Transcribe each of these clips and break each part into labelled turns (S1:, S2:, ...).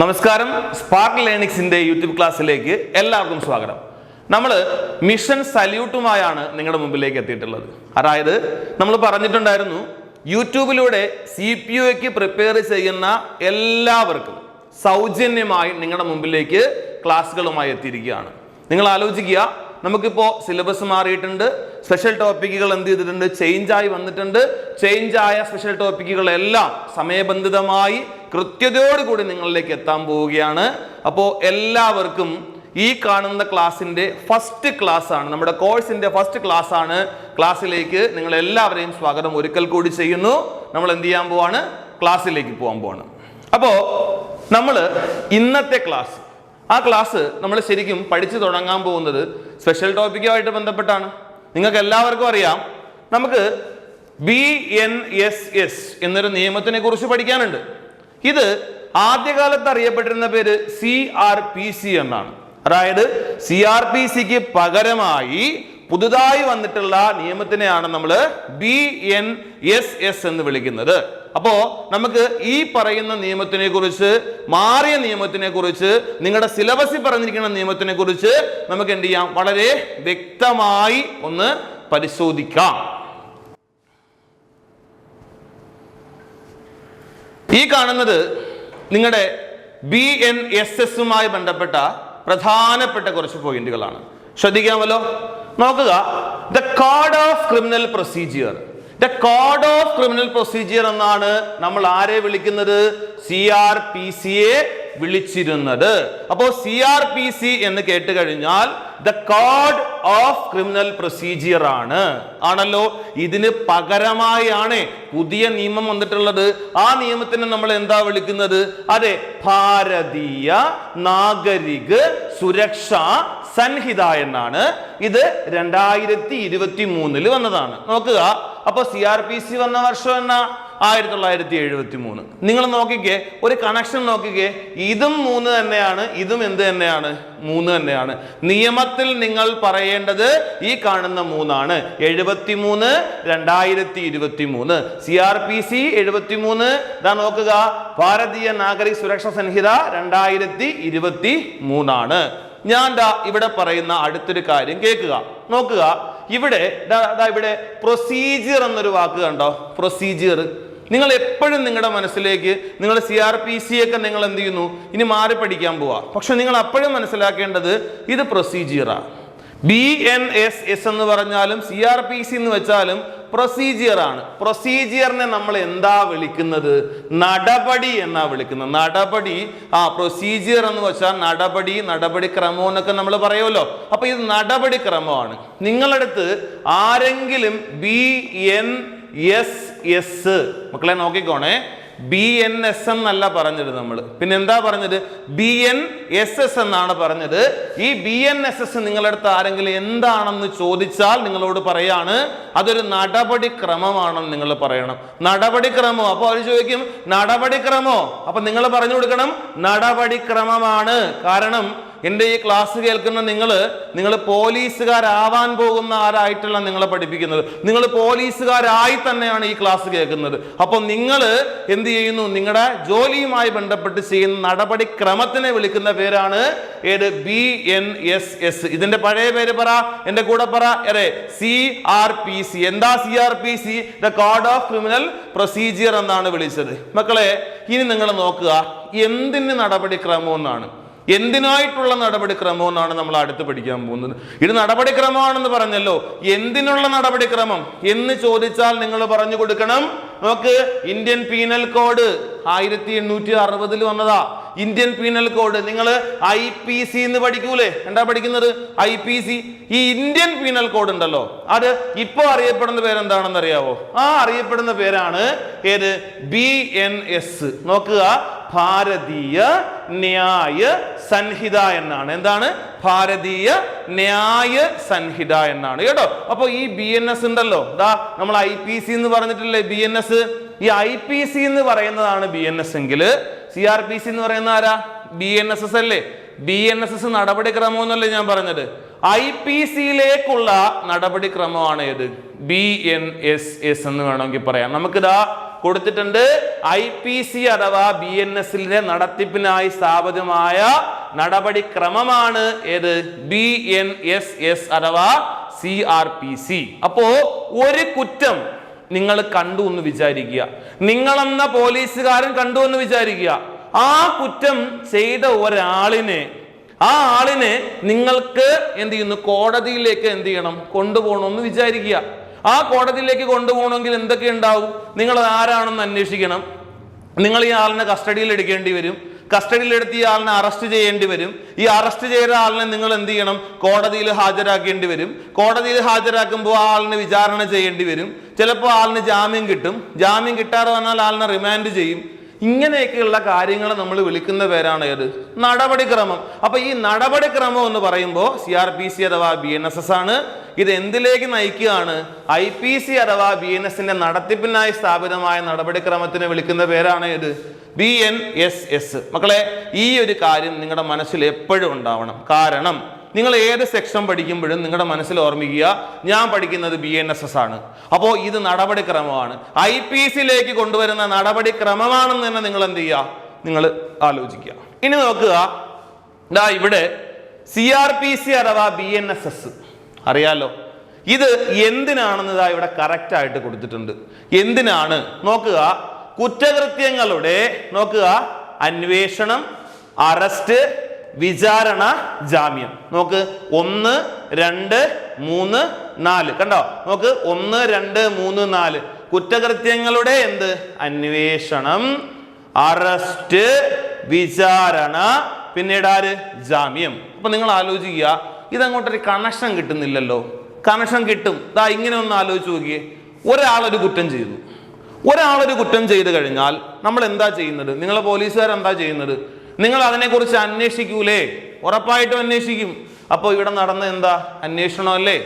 S1: നമസ്കാരം. Spark ലേണിക്സിന്റെ YouTube ക്ലാസ്സിലേക്ക് എല്ലാവർക്കും സ്വാഗതം. നമ്മൾ മിഷൻ സല്യൂട്ടുമായാണ് നിങ്ങളുടെ മുമ്പിലേക്ക് എത്തിയിട്ടുള്ളത്. അതായത് നമ്മൾ പറഞ്ഞിട്ടുണ്ടായിരുന്നു യൂട്യൂബിലൂടെ സി പി ഒക്ക് പ്രിപ്പയർ ചെയ്യുന്ന എല്ലാവർക്കും സൗജന്യമായി നിങ്ങളുടെ മുമ്പിലേക്ക് ക്ലാസ്സുകളുമായി എത്തിയിരിക്കുകയാണ്. നിങ്ങൾ ആലോചിക്കുക നമുക്കിപ്പോൾ സിലബസ് മാറിയിട്ടുണ്ട് സ്പെഷ്യൽ ടോപ്പിക്കുകൾ എന്ത് ചെയ്തിട്ടുണ്ട് ചേഞ്ച് ആയി വന്നിട്ടുണ്ട്. ചേഞ്ച് ആയ സ്പെഷ്യൽ ടോപ്പിക്കുകളെല്ലാം സമയബന്ധിതമായി കൃത്യതയോടുകൂടി നിങ്ങളിലേക്ക് എത്താൻ പോവുകയാണ്. അപ്പോൾ എല്ലാവർക്കും ഈ കാണുന്ന ക്ലാസ്സിന്റെ ഫസ്റ്റ് ക്ലാസ് ആണ്. നമ്മുടെ കോഴ്സിന്റെ ഫസ്റ്റ് ക്ലാസ് ആണ്. ക്ലാസ്സിലേക്ക് നിങ്ങൾ എല്ലാവരെയും സ്വാഗതം. ഒരിക്കൽ കൂടി ചെയ്യുന്നു. നമ്മൾ എന്ത് ചെയ്യാൻ പോവാണ്? ക്ലാസ്സിലേക്ക് പോകാൻ പോവാണ്. അപ്പോൾ നമ്മൾ ഇന്നത്തെ ക്ലാസ് ആ ക്ലാസ് നമ്മൾ ശരിക്കും പഠിച്ചു തുടങ്ങാൻ പോകുന്നത് സ്പെഷ്യൽ ടോപ്പിക്കുമായിട്ട് ബന്ധപ്പെട്ടാണ്. നിങ്ങൾക്ക് എല്ലാവർക്കും അറിയാം. നമുക്ക് ബി എൻ എസ് എസ് എന്നൊരു നിയമത്തിനെ കുറിച്ച് പഠിക്കാനുണ്ട്. ഇത് ആദ്യകാലത്ത് അറിയപ്പെട്ടിരുന്ന പേര് സി ആർ പി സി എന്നാണ്. അതായത് സി ആർ പി സിക്ക് പകരമായി പുതുതായി വന്നിട്ടുള്ള നിയമത്തിനെയാണ് നമ്മൾ ബി എൻ എസ് എസ് എന്ന് വിളിക്കുന്നത്. അപ്പോ നമുക്ക് ഈ പറയുന്ന നിയമത്തിനെ കുറിച്ച് മാറിയ നിയമത്തിനെ കുറിച്ച് നിങ്ങളുടെ സിലബസിൽ പറഞ്ഞിരിക്കുന്ന നിയമത്തിനെ കുറിച്ച് നമുക്ക് എന്ത് ചെയ്യാം? വളരെ വ്യക്തമായി ഒന്ന് പരിശോധിക്കാം. ഈ കാണുന്നത് നിങ്ങളുടെ ബി എൻ എസ് എസുമായി ബന്ധപ്പെട്ട പ്രധാനപ്പെട്ട കുറച്ച് പോയിന്റുകളാണ്. ശ്രദ്ധിക്കാമല്ലോ? നോക്കുക. The code of criminal procedure the code of criminal procedure എന്നാണ് നമ്മൾ ആരെ വിളിക്കുന്നത്? സി ആർ പി സിയെ വിളിച്ചിരുന്നത്. അപ്പോ സി ആർ പി സി എന്ന് കേട്ട് കഴിഞ്ഞാൽ the code of criminal procedure ആണ്. ആണല്ലോ? ഇതിന് പകരമായാണ് പുതിയ നിയമം വന്നിട്ടുള്ളത്. ആ നിയമത്തിന് നമ്മൾ എന്താ വിളിക്കുന്നത്? അതെ ഭാരതീയ നാഗരിക സുരക്ഷാ സൻഹിത എന്നാണ്. ഇത് രണ്ടായിരത്തി ഇരുപത്തി മൂന്നിൽ വന്നതാണ്. നോക്കുക. അപ്പൊ സി ആർ പി സി വന്ന വർഷം എന്നാ? ആയിരത്തി തൊള്ളായിരത്തി എഴുപത്തി മൂന്ന് നിങ്ങൾ നോക്കിക്കേ ഒരു കണക്ഷൻ നോക്കിക്കേ. ഇതും മൂന്ന് തന്നെയാണ് ഇതും എന്ത് തന്നെയാണ്? മൂന്ന് തന്നെയാണ്. നിയമത്തിൽ നിങ്ങൾ പറയേണ്ടത് ഈ കാണുന്ന മൂന്നാണ്. എഴുപത്തി മൂന്ന് രണ്ടായിരത്തി ഇരുപത്തി മൂന്ന് സി ആർ പി സി എഴുപത്തി മൂന്ന് ഇതാ നോക്കുക. ഭാരതീയ നാഗരിക സുരക്ഷാ സംഹിത രണ്ടായിരത്തി ഇരുപത്തി മൂന്നാണ് ഞാൻ ദാ ഇവിടെ പറയുന്ന അടുത്തൊരു കാര്യം കേൾക്കുക. നോക്കുക. ഇവിടെ ഇവിടെ പ്രൊസീജിയർ എന്നൊരു വാക്ക് കണ്ടോ? പ്രൊസീജിയർ നിങ്ങൾ എപ്പോഴും നിങ്ങളുടെ മനസ്സിലേക്ക് നിങ്ങൾ സി ആർ പി സി ഒക്കെ നിങ്ങൾ എന്ത് ചെയ്യുന്നു? ഇനി മാറി പഠിക്കാൻ പോവാ. പക്ഷെ നിങ്ങൾ അപ്പോഴും മനസ്സിലാക്കേണ്ടത് ഇത് പ്രൊസീജിയറാണ് ബി എൻ എസ് എസ് എന്ന് പറഞ്ഞാലും സി ആർ പി സി എന്ന് വെച്ചാലും പ്രൊസീജിയറാണ് പ്രൊസീജിയറിനെ നമ്മൾ എന്താ വിളിക്കുന്നത്? നടപടി എന്നാ വിളിക്കുന്നത്. നടപടി ആ പ്രൊസീജിയർ എന്ന് വെച്ചാൽ നടപടി നടപടിക്രമം എന്നൊക്കെ നമ്മൾ പറയുമല്ലോ. അപ്പൊ ഇത് നടപടിക്രമമാണ് നിങ്ങളടുത്ത് ആരെങ്കിലും ബി എൻ എസ് എസ് മക്കളെ നോക്കിക്കോണേ. ബി എൻ എസ് എന്നല്ല പറഞ്ഞത് നമ്മൾ പിന്നെ എന്താ പറഞ്ഞത്? ബി എൻ എസ് എസ് എന്നാണ് പറഞ്ഞത്. ഈ ബി എൻ എസ് എസ് നിങ്ങളടുത്ത് ആരെങ്കിലും എന്താണെന്ന് ചോദിച്ചാൽ നിങ്ങളോട് പറയാണ്. അതൊരു നടപടിക്രമമാണെന്ന് നിങ്ങൾ പറയണം. നടപടിക്രമോ. അപ്പോൾ അവർ ചോദിക്കും നടപടിക്രമോ? അപ്പൊ നിങ്ങൾ പറഞ്ഞു കൊടുക്കണം നടപടിക്രമമാണ്. കാരണം എന്റെ ഈ ക്ലാസ് കേൾക്കുന്ന നിങ്ങൾ നിങ്ങൾ പോലീസുകാരാവാൻ പോകുന്ന ആരായിട്ടല്ല നിങ്ങളെ പഠിപ്പിക്കുന്നത്. നിങ്ങൾ പോലീസുകാരായി തന്നെയാണ് ഈ ക്ലാസ് കേൾക്കുന്നത്. അപ്പോൾ നിങ്ങൾ എന്ത് ചെയ്യുന്നു? നിങ്ങളുടെ ജോലിയുമായി ബന്ധപ്പെട്ട് ചെയ്യുന്ന നടപടിക്രമത്തിനെ വിളിക്കുന്ന പേരാണ് ഏത്? B N S S. ഇതിന്റെ പഴയ പേര് പറ എന്റെ കൂടെ പറ. അതെ സി ആർ പി സി. എന്താ C R P C? The code of criminal procedure എന്നാണ് വിളിച്ചത്. മക്കളെ ഇനി നിങ്ങൾ നോക്കുക. എന്തിന് നടപടിക്രമം എന്നാണ്? എന്തിനായിട്ടുള്ള നടപടിക്രമം എന്നാണ് നമ്മൾ അടുത്ത് പഠിക്കാൻ പോകുന്നത്. ഇത് നടപടിക്രമമാണെന്ന് പറഞ്ഞല്ലോ. എന്തിനുള്ള നടപടിക്രമം? എന്ന് ചോദിച്ചാൽ നിങ്ങൾ പറഞ്ഞു കൊടുക്കണം. നോക്ക് ഇന്ത്യൻ പീനൽ കോഡ്. ആയിരത്തി എണ്ണൂറ്റി അറുപതിൽ വന്നതാ. Indian penal code. നിങ്ങൾ ഐ പി സി എന്ന് പഠിക്കൂലേ? എന്താ പഠിക്കുന്നത്? I P C. ഈ ഇന്ത്യൻ പീനൽ കോഡ് ഉണ്ടല്ലോ. അത് ഇപ്പോൾ അറിയപ്പെടുന്ന പേരെന്താണെന്ന് അറിയാവോ ആ അറിയപ്പെടുന്ന പേരാണ് ഏത്? B N S. നോക്കുക. ഭാരതീയ ന്യായ സംഹിത എന്നാണ്. എന്താണ്? ഭാരതീയ ന്യായ സംഹിത എന്നാണ്. കേട്ടോ? അപ്പൊ ഈ ബി എൻ എസ് ഉണ്ടല്ലോ. ദാ നമ്മൾ ഐ പി സി എന്ന് പറഞ്ഞിട്ടില്ലേ? B N S. ഈ ഐ പി സി എന്ന് പറയുന്നതാണ് ബി എൻ എസ് എങ്കിൽ സി ആർ പി സി എന്ന് പറയുന്ന ആരാ? ബി എൻ എസ് എസ് അല്ലേ? ബി എൻ എസ് എസ് നടപടിക്രമം എന്നല്ലേ ഞാൻ പറഞ്ഞത്? ഐ പി സിയിലേക്കുള്ള നടപടിക്രമമാണ് ഏത്? ബി എൻ എസ് എസ് എന്ന് വേണമെങ്കിൽ പറയാം. നമുക്കിതാ കൊടുത്തിട്ടുണ്ട് ഐ പി സി അഥവാ ബി എൻ എസിന്റെ നടത്തിപ്പിനായി സ്ഥാപിതമായ നടപടിക്രമമാണ് ഏത്? ബി എൻ എസ് എസ് അഥവാ സി ആർ പി സി അപ്പോ ഒരു കുറ്റം നിങ്ങൾ കണ്ടു എന്ന് വിചാരിക്കുക. നിങ്ങളെന്ന പോലീസുകാരൻ കണ്ടു എന്ന് വിചാരിക്കുക. ആ കുറ്റം ചെയ്ത ഒരാളിനെ ആ ആളിനെ നിങ്ങൾക്ക് എന്ത് ചെയ്യുന്നു? കോടതിയിലേക്ക് എന്ത് ചെയ്യണം? കൊണ്ടുപോകണമെന്ന് വിചാരിക്കുക. ആ കോടതിയിലേക്ക് കൊണ്ടുപോകണമെങ്കിൽ എന്തൊക്കെ ഉണ്ടാവും? നിങ്ങൾ ആരാണെന്ന് അന്വേഷിക്കണം. നിങ്ങൾ ഈ ആളിനെ കസ്റ്റഡിയിൽ എടുക്കേണ്ടി വരും. കസ്റ്റഡിയിൽ എടുത്ത് ആളിനെ അറസ്റ്റ് ചെയ്യേണ്ടി വരും. ഈ അറസ്റ്റ് ചെയ്ത ആളിനെ നിങ്ങൾ എന്ത് ചെയ്യണം? കോടതിയിൽ ഹാജരാക്കേണ്ടി വരും. കോടതിയിൽ ഹാജരാക്കുമ്പോൾ ആ ആളിനെ വിചാരണ ചെയ്യേണ്ടി വരും. ചിലപ്പോൾ ആളിന് ജാമ്യം കിട്ടും. ജാമ്യം കിട്ടാതെ വന്നാൽ ആളിനെ റിമാൻഡ് ചെയ്യും. ഇങ്ങനെയൊക്കെയുള്ള കാര്യങ്ങൾ നമ്മൾ വിളിക്കുന്ന പേരാണ് ഏത്? നടപടിക്രമം. അപ്പൊ ഈ നടപടിക്രമം എന്ന് പറയുമ്പോൾ സി ആർ പി സി അഥവാ ബി എൻ എസ് എസ് ആണ്. ഇത് എന്തിലേക്ക് നയിക്കുകയാണ്? ഐ പി സി അഥവാ ബി എൻ എസിന്റെ നടത്തിപ്പിനായി സ്ഥാപിതമായ നടപടിക്രമത്തിന് വിളിക്കുന്ന പേരാണ് ഏത്? ബി എൻ എസ് എസ് മക്കളെ ഈ ഒരു കാര്യം നിങ്ങളുടെ മനസ്സിൽ എപ്പോഴും ഉണ്ടാവണം. കാരണം നിങ്ങൾ ഏത് സെക്ഷൻ പഠിക്കുമ്പോഴും നിങ്ങളുടെ മനസ്സിൽ ഓർമ്മിക്കുക ഞാൻ പഠിക്കുന്നത് ബി എൻ എസ് എസ് ആണ്. അപ്പോൾ ഇത് നടപടിക്രമമാണ്. ഐ പി സിയിലേക്ക് കൊണ്ടുവരുന്ന നടപടിക്രമമാണെന്ന് തന്നെ നിങ്ങൾ എന്ത് ചെയ്യുക? നിങ്ങൾ ആലോചിക്കുക. ഇനി നോക്കുക ഇതാ ഇവിടെ സി ആർ പി സി അഥവാ ബി എൻ എസ് എസ് അറിയാലോ? ഇത് എന്തിനാണെന്ന് ഇതാ ഇവിടെ കറക്റ്റ് ആയിട്ട് കൊടുത്തിട്ടുണ്ട്. എന്തിനാണ്? നോക്കുക കുറ്റകൃത്യങ്ങളുടെ നോക്കുക അന്വേഷണം അറസ്റ്റ് വിചാരണ ജാമ്യം. നോക്ക് ഒന്ന് രണ്ട് മൂന്ന് നാല്. കണ്ടോ? നോക്ക് ഒന്ന് രണ്ട് മൂന്ന് നാല്. കുറ്റകൃത്യങ്ങളുടെ എന്ത്? അന്വേഷണം. അറസ്റ്റ് വിചാരണ പിന്നീട് ആര്? ജാമ്യം. അപ്പൊ നിങ്ങൾ ആലോചിക്കുക ഇതങ്ങോട്ടൊരു കണക്ഷൻ കിട്ടുന്നില്ലല്ലോ. കണക്ഷൻ കിട്ടും. ദാ ഇങ്ങനെ ഒന്ന് ആലോചിച്ച് നോക്കിയേ. ഒരാളൊരു കുറ്റം ചെയ്തു. ഒരാളൊരു കുറ്റം ചെയ്ത് കഴിഞ്ഞാൽ നമ്മൾ എന്താ ചെയ്യുന്നത്? നിങ്ങളെ പോലീസുകാർ എന്താ ചെയ്യുന്നത്? നിങ്ങൾ അതിനെക്കുറിച്ച് അന്വേഷിക്കൂലേ? ഉറപ്പായിട്ടും അന്വേഷിക്കും. അപ്പോൾ ഇവിടെ നടന്ന എന്താ? അന്വേഷണം അല്ലേ?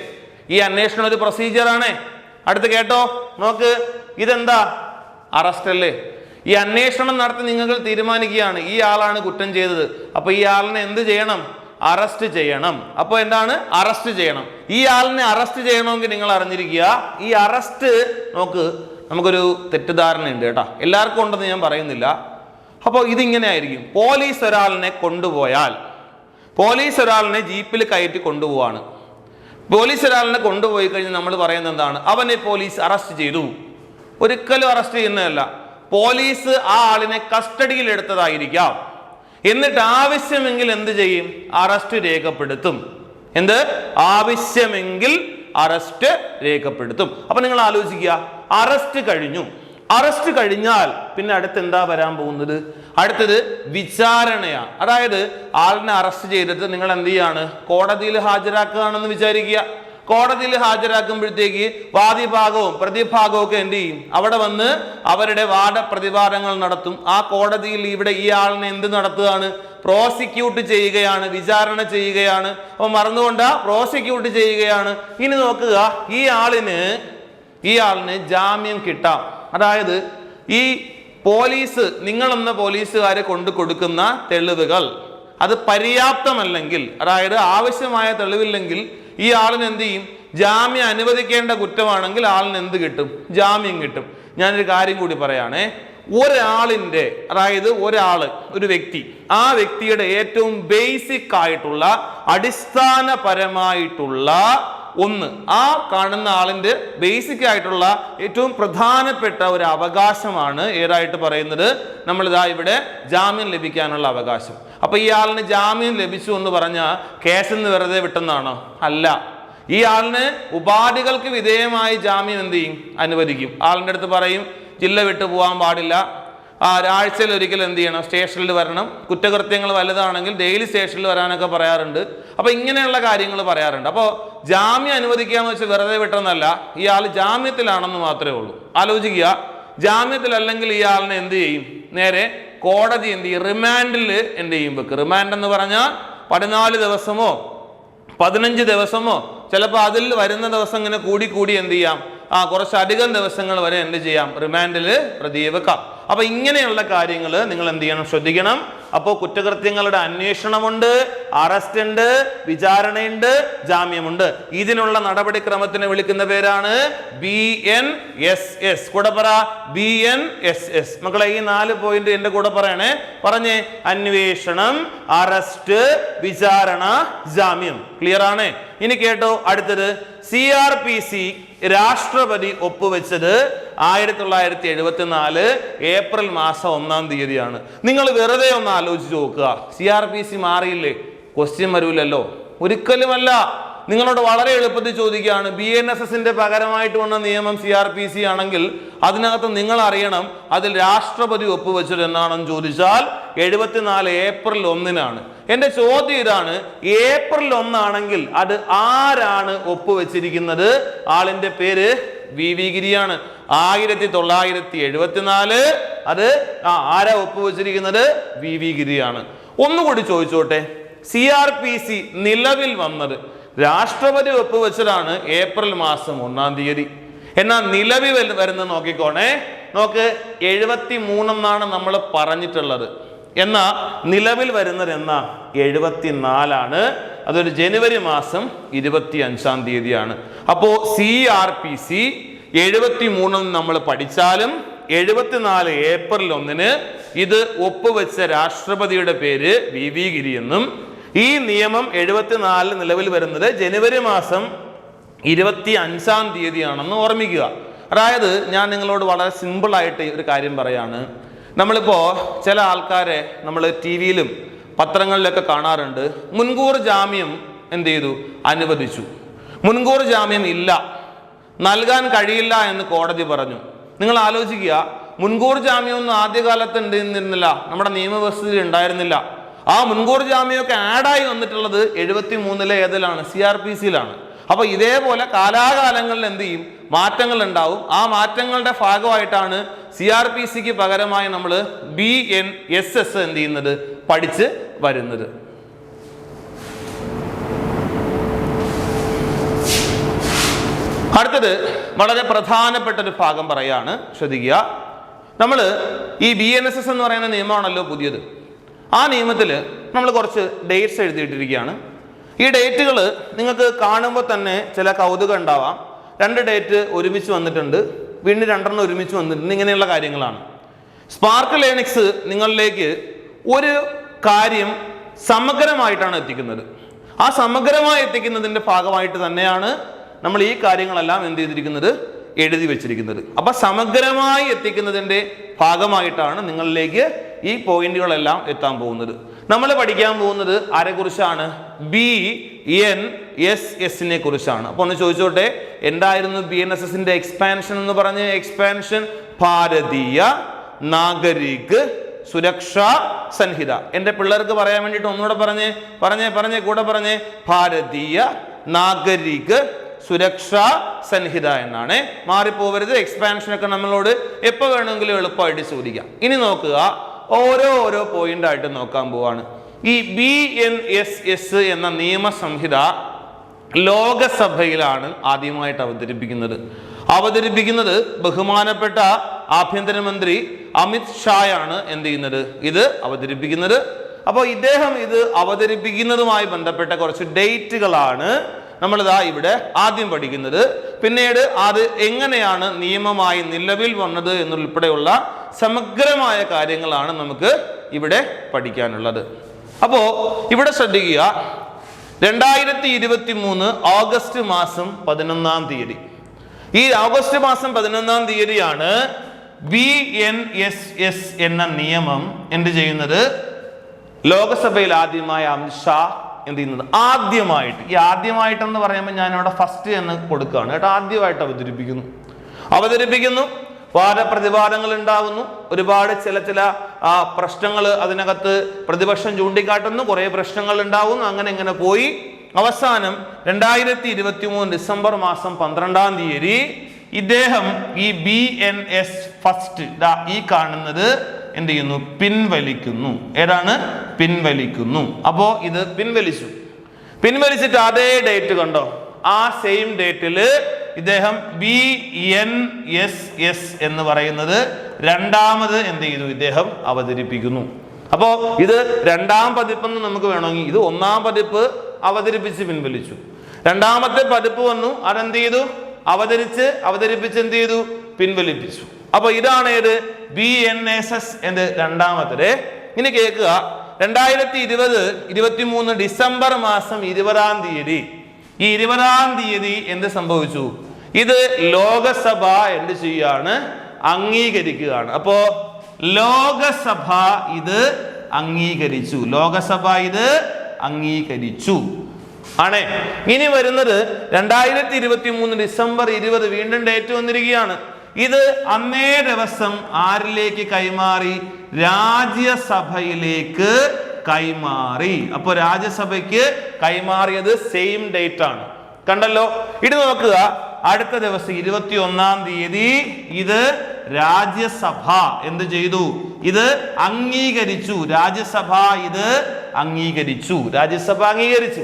S1: ഈ അന്വേഷണം ഒരു പ്രൊസീജിയറാണേ അടുത്ത് കേട്ടോ? നോക്ക്. ഇതെന്താ? അറസ്റ്റ് അല്ലേ? ഈ അന്വേഷണം നടത്തി നിങ്ങൾ തീരുമാനിക്കുകയാണ്. ഈ ആളാണ് കുറ്റം ചെയ്തത്. അപ്പോൾ ഈ ആളിനെ എന്ത് ചെയ്യണം? അറസ്റ്റ് ചെയ്യണം. അപ്പോൾ എന്താണ്? അറസ്റ്റ് ചെയ്യണം. ഈ ആളിനെ അറസ്റ്റ് ചെയ്യണമെങ്കിൽ നിങ്ങൾ അറിഞ്ഞിരിക്കുക. ഈ അറസ്റ്റ് നോക്ക്. നമുക്കൊരു തെറ്റിദ്ധാരണയുണ്ട് കേട്ടോ. എല്ലാവർക്കും ഉണ്ടെന്ന് ഞാൻ പറയുന്നില്ല. അപ്പോൾ ഇതിങ്ങനെ ആയിരിക്കും പോലീസ് ഒരാളിനെ കൊണ്ടുപോയാൽ പോലീസ് ഒരാളിനെ ജീപ്പിൽ കയറ്റി കൊണ്ടുപോവാണ്. പോലീസ് ഒരാളിനെ കൊണ്ടുപോയി കഴിഞ്ഞ് നമ്മൾ പറയുന്നത് എന്താണ്? അവനെ പോലീസ് അറസ്റ്റ് ചെയ്തു. ഒരിക്കലും അറസ്റ്റ് ചെയ്യുന്നതല്ല. പോലീസ് ആ ആളിനെ കസ്റ്റഡിയിൽ എടുത്തതായിരിക്കാം. എന്നിട്ട് ആവശ്യമെങ്കിൽ എന്ത് ചെയ്യും? അറസ്റ്റ് രേഖപ്പെടുത്തും. എന്ത്? ആവശ്യമെങ്കിൽ അറസ്റ്റ് രേഖപ്പെടുത്തും. അപ്പൊ നിങ്ങൾ ആലോചിക്കുക. അറസ്റ്റ് കഴിഞ്ഞു. അറസ്റ്റ് കഴിഞ്ഞാൽ പിന്നെ അടുത്ത് എന്താ വരാൻ പോകുന്നത്? അടുത്തത് വിചാരണയാണ്. അതായത് ആളിനെ അറസ്റ്റ് ചെയ്തിട്ട് നിങ്ങൾ എന്ത് ചെയ്യാണ്? കോടതിയിൽ ഹാജരാക്കുകയാണെന്ന് വിചാരിക്കുക. കോടതിയിൽ ഹാജരാക്കുമ്പോഴത്തേക്ക് വാദിഭാഗവും പ്രതിഭാഗവും ഒക്കെ എന്ത് ചെയ്യും? അവിടെ വന്ന് അവരുടെ വാദ പ്രതിവാദങ്ങൾ നടത്തും. ആ കോടതിയിൽ ഇവിടെ ഈ ആളിനെ എന്ത് നടത്തുകയാണ്? പ്രോസിക്യൂട്ട് ചെയ്യുകയാണ് വിചാരണ ചെയ്യുകയാണ്. അപ്പൊ മറന്നുകൊണ്ട് പ്രോസിക്യൂട്ട് ചെയ്യുകയാണ്. ഇനി നോക്കുക ഈ ആളിന് ഈ ആളിന് ജാമ്യം കിട്ടാം. അതായത് ഈ പോലീസ് നിങ്ങളെന്ന പോലീസുകാരെ കൊണ്ട് കൊടുക്കുന്ന തെളിവുകൾ അത് പര്യാപ്തമല്ലെങ്കിൽ അതായത് ആവശ്യമായ തെളിവില്ലെങ്കിൽ ഈ ആളിന് എന്ത് ചെയ്യും? ജാമ്യം അനുവദിക്കേണ്ട കുറ്റമാണെങ്കിൽ ആളിന് എന്ത് കിട്ടും? ജാമ്യം കിട്ടും. ഞാനൊരു കാര്യം കൂടി പറയാണേ. ഒരാളിന്റെ അതായത് ഒരാൾ ഒരു വ്യക്തി ആ വ്യക്തിയുടെ ഏറ്റവും ബേസിക് ആയിട്ടുള്ള അടിസ്ഥാനപരമായിട്ടുള്ള ഒന്ന്. ആ കാണുന്ന ആളിന്റെ ബേസിക് ആയിട്ടുള്ള ഏറ്റവും പ്രധാനപ്പെട്ട ഒരു അവകാശമാണ് ഏതായിട്ട് പറയുന്നത്? നമ്മളിതാ ഇവിടെ ജാമ്യം ലഭിക്കാനുള്ള അവകാശം. അപ്പൊ ഈ ആളിന് ജാമ്യം ലഭിച്ചു എന്ന് പറഞ്ഞാൽ കേസ് എന്ന് വെറുതെ വിട്ടെന്നാണോ? അല്ല. ഈ ആളിന് ഉപാധികൾക്ക് വിധേയമായി ജാമ്യം എന്ത് ചെയ്യും? അനുവദിക്കും. ആളിന്റെ അടുത്ത് പറയും ജില്ല വിട്ടു പോകാൻ പാടില്ല. ഒരാഴ്ചയിൽ ഒരിക്കൽ എന്ത് ചെയ്യണം? സ്റ്റേഷനിൽ വരണം. കുറ്റകൃത്യങ്ങൾ വലുതാണെങ്കിൽ ഡെയിലി സ്റ്റേഷനിൽ വരാനൊക്കെ പറയാറുണ്ട്. അപ്പോൾ ഇങ്ങനെയുള്ള കാര്യങ്ങൾ പറയാറുണ്ട്. അപ്പോൾ ജാമ്യം അനുവദിക്കാന്ന് വെച്ചാൽ വെറുതെ വിട്ടെന്നല്ല ഇയാൾ ജാമ്യത്തിലാണെന്ന് മാത്രമേ ഉള്ളൂ. ആലോചിക്കുക. ജാമ്യത്തിലല്ലെങ്കിൽ ഇയാളിനെ എന്ത് ചെയ്യും? നേരെ കോടതി എന്ത് ചെയ്യും? റിമാൻഡിൽ എന്ത് ചെയ്യും വെക്ക്? റിമാൻഡ് എന്ന് പറഞ്ഞാൽ പതിനാല് ദിവസമോ പതിനഞ്ച് ദിവസമോ ചിലപ്പോൾ അതിൽ വരുന്ന ദിവസം ഇങ്ങനെ കൂടി കൂടി എന്ത് ചെയ്യാം? ആ കുറച്ചധികം ദിവസങ്ങൾ വരെ എന്ത് ചെയ്യാം? റിമാൻഡിൽ പ്രതിയെ വെക്കാം അപ്പൊ ഇങ്ങനെയുള്ള കാര്യങ്ങൾ നിങ്ങൾ എന്ത് ചെയ്യണം? ശ്രദ്ധിക്കണം. അപ്പോൾ കുറ്റകൃത്യങ്ങളുടെ അന്വേഷണമുണ്ട് അറസ്റ്റ് ഉണ്ട് വിചാരണയുണ്ട് ജാമ്യമുണ്ട്. ഇതിനുള്ള നടപടിക്രമത്തിന് വിളിക്കുന്ന പേരാണ് ബി എൻ എസ് എസ് കൂടെ പറ ബി എൻ എസ് എസ് മക്കളെ ഈ നാല് പോയിന്റ് എന്റെ കൂടെ പറയണേ. പറഞ്ഞേ അന്വേഷണം അറസ്റ്റ് വിചാരണ ജാമ്യം. ക്ലിയർ ആണ്? ഇനി കേട്ടോ അടുത്തത്. സി ആർ പി സി രാഷ്ട്രപതി ഒപ്പുവെച്ചത് ആയിരത്തി തൊള്ളായിരത്തി എഴുപത്തി നാല് ഏപ്രിൽ മാസം ഒന്നാം തീയതിയാണ്. നിങ്ങൾ വെറുതെ ഒന്ന് ആലോചിച്ച് നോക്കുക. സി ആർ പി സി മാറിയില്ലേ? ക്വസ്റ്റ്യൻ വരൂലല്ലോ. ഒരിക്കലുമല്ല. നിങ്ങളോട് വളരെ എളുപ്പത്തിൽ ചോദിക്കുകയാണ്. ബി എൻ എസ് എസിന്റെ പകരമായിട്ട് വന്ന നിയമം സി ആർ പി സി ആണെങ്കിൽ അതിനകത്ത് നിങ്ങൾ അറിയണം അതിൽ രാഷ്ട്രപതി ഒപ്പുവെച്ചത് എന്നാണെന്ന് ചോദിച്ചാൽ എഴുപത്തിനാല് ഏപ്രിൽ ഒന്നിനാണ്. എന്റെ ചോദ്യം ഇതാണ് ഏപ്രിൽ ഒന്നാണെങ്കിൽ അത് ആരാണ് ഒപ്പുവെച്ചിരിക്കുന്നത്? ആളിന്റെ പേര് വി വി ഗിരിയാണ്. ആയിരത്തി തൊള്ളായിരത്തി എഴുപത്തിനാല് അത് ആ ആരാ ഒപ്പുവെച്ചിരിക്കുന്നത്? V V ഗിരിയാണ്. ഒന്നുകൂടി ചോദിച്ചോട്ടെ സി ആർ പി സി നിലവിൽ വന്നത് രാഷ്ട്രപതി ഒപ്പുവെച്ചതാണ് ഏപ്രിൽ മാസം ഒന്നാം തീയതി. എന്നാൽ നിലവിൽ വരുന്ന നോക്കിക്കോണേ നോക്ക് എഴുപത്തി മൂന്നെന്നാണ് നമ്മൾ പറഞ്ഞിട്ടുള്ളത്. എന്നാ നിലവിൽ വരുന്നത് എന്നാ എഴുപത്തിനാലാണ്. അതൊരു ജനുവരി മാസം ഇരുപത്തി അഞ്ചാം തീയതിയാണ്. അപ്പോ സി ആർ പി സി എഴുപത്തി മൂന്നും നമ്മൾ പഠിച്ചാലും എഴുപത്തിനാല് ഏപ്രിൽ ഒന്നിന് ഇത് ഒപ്പുവെച്ച രാഷ്ട്രപതിയുടെ പേര് വി വി ഗിരി എന്നും ഈ നിയമം എഴുപത്തിനാലിൽ നിലവിൽ വരുന്നത് ജനുവരി മാസം ഇരുപത്തി അഞ്ചാം തീയതിയാണെന്ന് ഓർമ്മിക്കുക. അതായത് ഞാൻ നിങ്ങളോട് വളരെ സിമ്പിളായിട്ട് ഒരു കാര്യം പറയാണ്. നമ്മളിപ്പോ ചില ആൾക്കാരെ നമ്മൾ ടി വിയിലും പത്രങ്ങളിലൊക്കെ കാണാറുണ്ട്. മുൻകൂർ ജാമ്യം എന്ത് ചെയ്തു? അനുവദിച്ചു. മുൻകൂർ ജാമ്യം ഇല്ല. നൽകാൻ കഴിയില്ല എന്ന് കോടതി പറഞ്ഞു. നിങ്ങൾ ആലോചിക്കുക മുൻകൂർ ജാമ്യമൊന്നും ആദ്യകാലത്ത് എന്തിരുന്നില്ല നമ്മുടെ നിയമവ്യവസ്ഥയിൽ ഉണ്ടായിരുന്നില്ല. ആ മുൻകൂർ ജാമ്യമൊക്കെ ആഡായി വന്നിട്ടുള്ളത് എഴുപത്തി മൂന്നിലെ ഏതിലാണ്? സി ആർ പി സിയിലാണ് അപ്പൊ ഇതേപോലെ കാലാകാലങ്ങളിൽ എന്ത് ചെയ്യും? മാറ്റങ്ങൾ ഉണ്ടാവും ആ മാറ്റങ്ങളുടെ ഭാഗമായിട്ടാണ് സി ആർ പി സിക്ക് പകരമായി നമ്മൾ ബി എൻ എസ് എസ് എന്ത് ചെയ്യുന്നത്? പഠിച്ച് വരുന്നത്. അടുത്തത് വളരെ പ്രധാനപ്പെട്ട ഒരു ഭാഗം പറയാണ്. ശ്രദ്ധിക്കുക. നമ്മൾ ഈ ബി എൻ എസ് എസ് എന്ന് പറയുന്ന നിയമമാണല്ലോ പുതിയത്. ആ നിയമത്തിൽ നമ്മൾ കുറച്ച് ഡേറ്റ്സ് എഴുതിയിട്ടിരിക്കുകയാണ്. ഈ ഡേറ്റുകൾ നിങ്ങൾക്ക് കാണുമ്പോൾ തന്നെ ചില കൗതുകം ഉണ്ടാവാം. രണ്ട് ഡേറ്റ് ഒരുമിച്ച് വന്നിട്ടുണ്ട്. വീണ്ടും രണ്ടെണ്ണം ഒരുമിച്ച് വന്നിട്ടുണ്ട്. ഇങ്ങനെയുള്ള കാര്യങ്ങളാണ്. സ്പാർക്ക് ലേണിക്സ് നിങ്ങളിലേക്ക് ഒരു കാര്യം സമഗ്രമായിട്ടാണ് എത്തിക്കുന്നത്. ആ സമഗ്രമായി എത്തിക്കുന്നതിന്റെ ഭാഗമായിട്ട് തന്നെയാണ് നമ്മൾ ഈ കാര്യങ്ങളെല്ലാം എന്ത് ചെയ്തിരിക്കുന്നത്? എഴുതി വെച്ചിരിക്കുന്നത്. അപ്പൊ സമഗ്രമായി എത്തിക്കുന്നതിന്റെ ഭാഗമായിട്ടാണ് നിങ്ങളിലേക്ക് ഈ പോയിന്റുകളെല്ലാം എത്താൻ പോകുന്നത്. നമ്മൾ പഠിക്കാൻ പോകുന്നത് ആരെക്കുറിച്ചാണ് ബി എൻ എസ് എസിനെ കുറിച്ചാണ്. അപ്പോൾ ഒന്ന് ചോദിച്ചോട്ടെ എന്തായിരുന്നു ബി എൻ എസ് എസിന്റെ എക്സ്പാൻഷൻ എന്ന് പറഞ്ഞ് എക്സ്പാൻഷൻ ഭാരതീയ നാഗരിക് സുരക്ഷാ സംഹിത എന്റെ പിള്ളേർക്ക് പറയാൻ വേണ്ടിയിട്ട് ഒന്നുകൂടെ പറഞ്ഞേ പറഞ്ഞേ പറഞ്ഞേ കൂടെ പറഞ്ഞേ. ഭാരതീയ നാഗരിക് സുരക്ഷാ സംഹിത എന്നാണ്. മാറിപ്പോവരുത് എക്സ്പാൻഷൻ ഒക്കെ നമ്മളോട് എപ്പോൾ വേണമെങ്കിലും എളുപ്പമായിട്ട് ചോദിക്കാം. ഇനി നോക്കുക ഓരോ ഓരോ പോയിന്റ് ആയിട്ട് നോക്കാൻ പോവാണ്. ഈ ബി എൻ എസ് എസ് എന്ന നിയമസംഹിത ലോകസഭയിലാണ് ആദ്യമായിട്ട് അവതരിപ്പിക്കുന്നത്. അവതരിപ്പിക്കുന്നത് ബഹുമാനപ്പെട്ട ആഭ്യന്തരമന്ത്രി അമിത് ഷായാണ് എന്ത് ചെയ്യുന്നത്? ഇത് അവതരിപ്പിക്കുന്നത്. അപ്പോൾ ഇദ്ദേഹം ഇത് അവതരിപ്പിക്കുന്നതുമായി ബന്ധപ്പെട്ട കുറച്ച് ഡേറ്റുകളാണ് നമ്മളിതാ ഇവിടെ ആദ്യം പഠിക്കുന്നത്. പിന്നീട് അത് എങ്ങനെയാണ് നിയമമായി നിലവിൽ വന്നത് എന്നുൾപ്പെടെയുള്ള സമഗ്രമായ കാര്യങ്ങളാണ് നമുക്ക് ഇവിടെ പഠിക്കാനുള്ളത്. അപ്പോ ഇവിടെ ശ്രദ്ധിക്കുക. രണ്ടായിരത്തി ഇരുപത്തി മൂന്ന് ഓഗസ്റ്റ് മാസം പതിനൊന്നാം തീയതി. ഈ ഓഗസ്റ്റ് മാസം പതിനൊന്നാം തീയതിയാണ് ബി എൻ എസ് എസ് എന്ന നിയമം എന്ത് ചെയ്യുന്നത്? ലോകസഭയിൽ ആദ്യമായ അമിത് ഷാ എന്ത് ചെയ്യുന്നത്? ആദ്യമായിട്ട് ഈ ആദ്യമായിട്ടെന്ന് പറയുമ്പോൾ ഞാൻ ഇവിടെ ഫസ്റ്റ് എന്ന് കൊടുക്കുകയാണ് കേട്ടോ ആദ്യമായിട്ട് അവതരിപ്പിക്കുന്നു. അവതരിപ്പിക്കുന്നു വാദപ്രതിവാദങ്ങൾ ഉണ്ടാകുന്നു ഒരുപാട് ചില ചില പ്രശ്നങ്ങൾ അതിനകത്ത് പ്രതിപക്ഷം ചൂണ്ടിക്കാട്ടുന്നു. കുറേ പ്രശ്നങ്ങൾ ഉണ്ടാകുന്നു അങ്ങനെ ഇങ്ങനെ പോയി. അവസാനം രണ്ടായിരത്തി ഇരുപത്തി മൂന്ന് ഡിസംബർ മാസം പന്ത്രണ്ടാം തീയതി ഇദ്ദേഹം ഈ ബി എൻ എസ് ഫസ്റ്റ് ഈ കാണുന്നത് എന്ത് ചെയ്യുന്നു? പിൻവലിക്കുന്നു. ഏതാണ്? പിൻവലിക്കുന്നു. അപ്പോ ഇത് പിൻവലിച്ചു. പിൻവലിച്ചിട്ട് അതേ ഡേറ്റ് കണ്ടോ? ആ സെയിം ഡേറ്റിൽ ഇദ്ദേഹം ബി എൻ എസ് എസ് എന്ന് പറയുന്നത് രണ്ടാമത് എന്ത് ചെയ്തു? ഇദ്ദേഹം അവതരിപ്പിക്കുന്നു. അപ്പോ ഇത് രണ്ടാം പതിപ്പെന്ന് നമുക്ക് വേണമെങ്കിൽ ഇത് ഒന്നാം പതിപ്പ് അവതരിപ്പിച്ച് പിൻവലിച്ചു. രണ്ടാമത്തെ പതിപ്പ് വന്നു. അതെന്ത് ചെയ്തു? അവതരിച്ച് അവതരിപ്പിച്ച് എന്ത് ചെയ്തു? പിൻവലിപ്പിച്ചു. അപ്പൊ ഇതാണ് ഏത്? ബി എൻ എസ് എസ് എന്ത് രണ്ടാമത്തേത് ഇനി കേൾക്കുക. രണ്ടായിരത്തി ഇരുപത് ഇരുപത്തി മൂന്ന് ഡിസംബർ മാസം ഇരുപതാം തീയതി. ഈ ഇരുപതാം തീയതി എന്ത് സംഭവിച്ചു? ഇത് ലോകസഭ എന്ത് ചെയ്യാണ് അംഗീകരിക്കുകയാണ്. അപ്പോ ലോകസഭ ഇത് അംഗീകരിച്ചു. ലോകസഭ ഇത് അംഗീകരിച്ചു. ആണേ? ഇനി വരുന്നത് രണ്ടായിരത്തി ഇരുപത്തി മൂന്ന് ഡിസംബർ ഇരുപത് വീണ്ടും ഡേറ്റ് വന്നിരിക്കുകയാണ്. ഇത് അന്നേ ദിവസം ആരിലേക്ക് കൈമാറി? രാജ്യസഭയിലേക്ക് കൈമാറി. അപ്പൊ രാജ്യസഭയ്ക്ക് കൈമാറിയത് സെയിം ഡേറ്റ് ആണ്. കണ്ടല്ലോ? ഇത് നോക്കുക. അടുത്ത ദിവസം ഇരുപത്തി ഒന്നാം തീയതി ഇത് രാജ്യസഭ എന്ത് ചെയ്തു? ഇത് അംഗീകരിച്ചു. രാജ്യസഭ ഇത് അംഗീകരിച്ചു. രാജ്യസഭ അംഗീകരിച്ചു.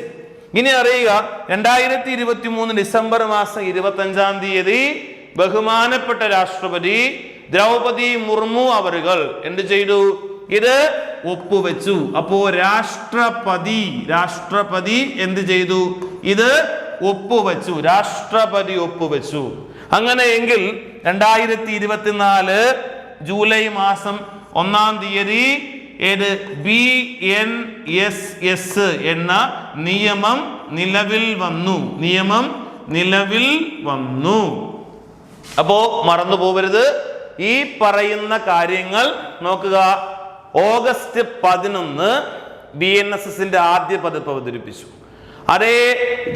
S1: ഇനി അറിയുക. രണ്ടായിരത്തി ഇരുപത്തി മൂന്ന് ഡിസംബർ മാസം ഇരുപത്തി അഞ്ചാം തീയതി ബഹുമാനപ്പെട്ട രാഷ്ട്രപതി ദ്രൗപതി മുർമു അവരുകൾ എന്ത് ചെയ്തു? ഇത് ഒപ്പുവെച്ചു. അപ്പോ രാഷ്ട്രപതി രാഷ്ട്രപതി എന്ത് ചെയ്തു? ഇത് ഒപ്പുവെച്ചു. രാഷ്ട്രപതി ഒപ്പുവെച്ചു. അങ്ങനെയെങ്കിൽ രണ്ടായിരത്തി ഇരുപത്തിനാല് ജൂലൈ മാസം ഒന്നാം തീയതി ഏത്? ബി എൻ എസ് എസ് എന്ന നിയമം നിലവിൽ വന്നു. നിയമം നിലവിൽ വന്നു. അപ്പോ മറന്നു പോവരുത്. ഈ പറയുന്ന കാര്യങ്ങൾ നോക്കുക. ഓഗസ്റ്റ് പതിനൊന്ന് ബി എൻ എസ് എസിന്റെ ആദ്യ പതിപ്പ് അവതരിപ്പിച്ചു. അതേ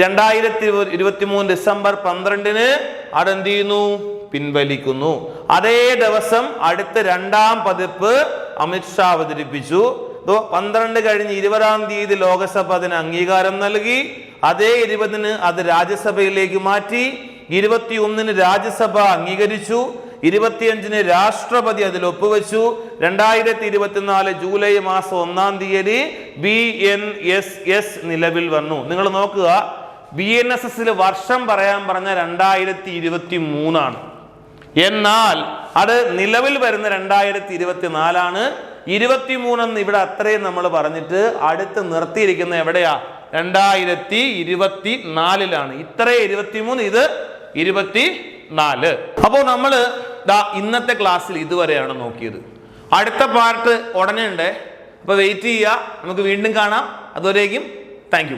S1: രണ്ടായിരത്തി ഇരുപത്തി മൂന്ന് ഡിസംബർ പന്ത്രണ്ടിന് അതെന്ത് ചെയ്യുന്നു പിൻവലിക്കുന്നു. അതേ ദിവസം അടുത്ത രണ്ടാം പതിപ്പ് അമിത്ഷാ അവതരിപ്പിച്ചു. പന്ത്രണ്ട് കഴിഞ്ഞ് ഇരുപതാം തീയതി ലോകസഭ അതിന് അംഗീകാരം നൽകി. അതേ ഇരുപതിന് അത് രാജ്യസഭയിലേക്ക് മാറ്റി. ഇരുപത്തി ഒന്നിന് രാജ്യസഭ അംഗീകരിച്ചു ഇരുപത്തിയഞ്ചിന് രാഷ്ട്രപതി അതിൽ ഒപ്പുവെച്ചു രണ്ടായിരത്തി ഇരുപത്തിനാല് ജൂലൈ മാസം ഒന്നാം തീയതി ബി എൻ എസ് എസ് നിലവിൽ വന്നു. നിങ്ങൾ നോക്കുക ബി എൻ എസ് എസിൽ വർഷം പറയാൻ പറഞ്ഞ രണ്ടായിരത്തി ഇരുപത്തി മൂന്നാണ് എന്നാൽ അത് നിലവിൽ വരുന്ന രണ്ടായിരത്തി ഇരുപത്തി നാലാണ് ഇരുപത്തി മൂന്നെന്ന് ഇവിടെ അത്രയും നമ്മൾ പറഞ്ഞിട്ട് അടുത്ത് നിർത്തിയിരിക്കുന്ന എവിടെയാ? രണ്ടായിരത്തി ഇരുപത്തി നാലിലാണ് ഇത്രയും ഇരുപത്തി മൂന്ന് ഇത് ഇരുപത്തി നാല് അപ്പോൾ നമ്മൾ ഇന്നത്തെ ക്ലാസ്സിൽ ഇതുവരെയാണ് നോക്കിയത്. അടുത്ത പാർട്ട് ഉടനെ ഉണ്ട്. അപ്പോൾ വെയിറ്റ് ചെയ്യുക. നമുക്ക് വീണ്ടും കാണാം. അതുവരേക്കും താങ്ക്